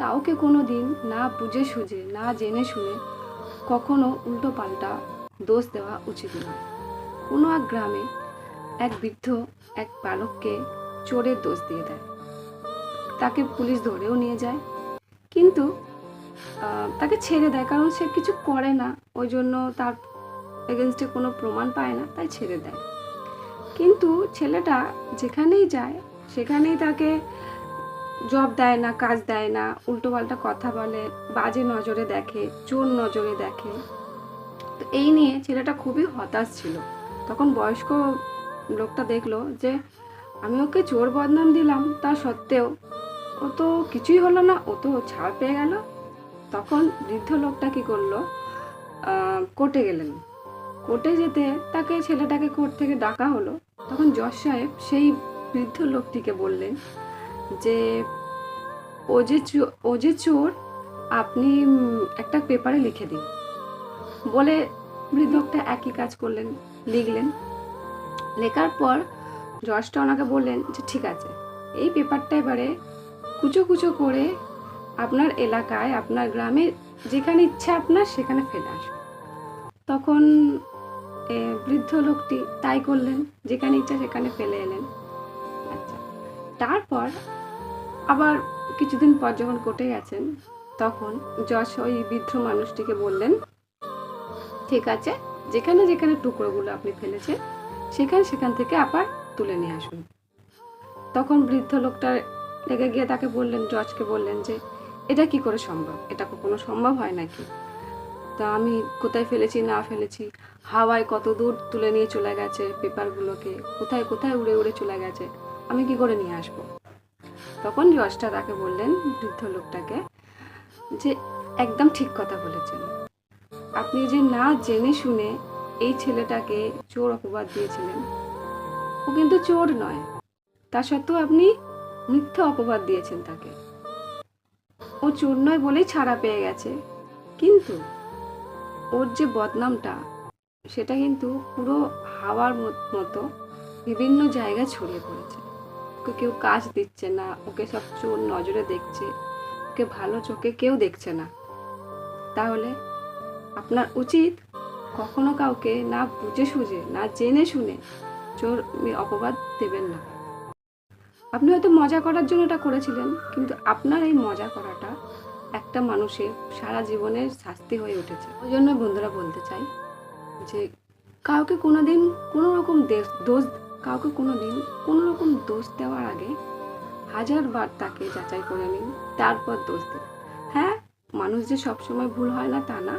কাউকে কোনো দিন না বুঝে সুঝে, না জেনে শুনে কখনো উল্টো পাল্টা দোষ দেওয়া উচিত নয়। কোনো এক গ্রামে এক বৃদ্ধ এক বালককে চোরের দোষ দিয়ে দেয়। তাকে পুলিশ ধরেও নিয়ে যায়। কিন্তু তাকে ছেড়ে দেয়, কারণ সে কিছু করে না। ওই জন্য তার এগেনস্টে কোনো প্রমাণ পায় না, তাই ছেড়ে দেয়। কিন্তু ছেলেটা যেখানেই যায়, সেখানেই তাকে জব দেয় না, কাজ দেয় না উল্টোপাল্টা কথা বলে, বাজে নজরে দেখে, চোর নজরে দেখে। তো এই নিয়ে ছেলেটা খুবই হতাশ ছিল। তখন বয়স্ক লোকটা দেখল যে, আমি ওকে চোর বদনাম দিলাম, তা সত্ত্বেও ও তো কিছুই হলো না, ও তো ছাড় পেয়ে গেল। তখন বৃদ্ধ লোকটা কি করল? কোর্টে গেলেন। কোর্টে যেতে তাকে ছেলেটাকে কোর্ট থেকে ডাকা হলো। তখন জজ সাহেব সেই বৃদ্ধ লোকটিকে বললেন যে ও যে ও যে চোর, আপনি একটা পেপারে লিখে দিন। বলে বৃদ্ধকটা একই কাজ করলেন, লিখলেন। লেখার পর জজটা ওনাকে বললেন যে, ঠিক আছে, এই পেপারটা এবারে কুচো কুচো করে আপনার এলাকায়, আপনার গ্রামে যেখানে ইচ্ছা আপনার সেখানে ফেলে আসুন। তখন বৃদ্ধ লোকটি তাই করলেন, যেখানে ইচ্ছা সেখানে ফেলে এলেন। আচ্ছা তারপর আবার কিছুদিন পর যখন কোর্টে গেছেন, তখন যশ ওই বৃদ্ধ মানুষটিকে বললেন, ঠিক আছে, যেখানে যেখানে টুকরোগুলো আপনি ফেলেছেন, সেখানে সেখান থেকে আবার তুলে নিয়ে আসুন। তখন বৃদ্ধ লোকটা লেগে গিয়ে তাকে বললেন, জজকে বললেন যে, এটা কি করে সম্ভব? এটা কখনো সম্ভব হয় নাকি? তা আমি কোথায় ফেলেছি, না ফেলেছি? হাওয়ায় কত দূর তুলে নিয়ে চলে গেছে পেপারগুলোকে? কোথায় কোথায় উড়ে উড়ে চলে গেছে? আমি কি করে নিয়ে আসব? তখন জজটা তাকে বললেন, বৃদ্ধ লোকটাকে, যে একদম ঠিক কথা বলেছেন। আপনি যে না জেনে শুনে এই ছেলেটাকে চোর অপবাদ দিয়েছিলেন, ও কিন্তু চোর নয়। তা সত্ত্বেও আপনি মিথ্যা অপবাদ দিয়েছেন তাকে। ও চোর নয় বলেই ছাড়া পেয়ে গেছে। কিন্তু ওর যে বদনামটা, সেটা কিন্তু পুরো হাওয়ার মতো বিভিন্ন জায়গায় ছড়িয়ে পড়েছে। ওকে কেউ কাজ দিচ্ছে না, ওকে সব চোর নজরে দেখছে, ওকে ভালো চোখে কেউ দেখছে না। তাহলে আপনার উচিত কখনো কাউকে না বুঝে সুঝে, না জেনে শুনে চোর অপবাদ দেবেন না। আপনি হয়তো মজা করার জন্য এটা করেছিলেন, কিন্তু আপনার এই মজা করাটা একটা মানুষের সারা জীবনের শাস্তি হয়ে উঠেছে। ওই জন্য বন্ধুরা বলতে চাই যে, কাউকে কোনো দিন কোনো রকম দোষ কাউকে কোনো দিন কোনো রকম দোষ দেওয়ার আগে হাজারবার তাকে যাচাই করে নিন, তারপর দোষ দিন। হ্যাঁ মানুষ যে সবসময় ভুল হয় না তা না,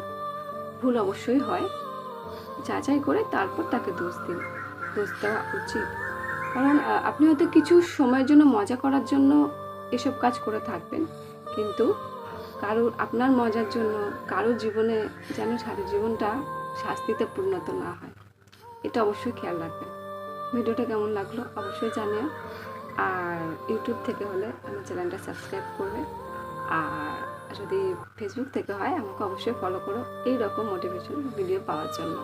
ভুল অবশ্যই হয়। যাচাই করে তারপর তাকে দোষ দিন। দোষ দেওয়া উচিত। কারণ আপনি হয়তো কিছু সময়ের জন্য মজা করার জন্য এসব কাজ করে থাকবেন, কিন্তু কারোর, আপনার মজার জন্য কারোর জীবনে যেন সারা জীবনটা শাস্তিতে পরিণত না হয়। এটা অবশ্যই খেয়াল রাখবেন। ভিডিওটা কেমন লাগল অবশ্যই জানিও। আর ইউটিউব থেকে হলে আমার চ্যানেলটা সাবস্ক্রাইব করবে। আর যদি ফেসবুক থেকে হয়, আমাকে অবশ্যই ফলো করো। এই রকম মোটিভেশন ভিডিও পাওয়ার জন্য।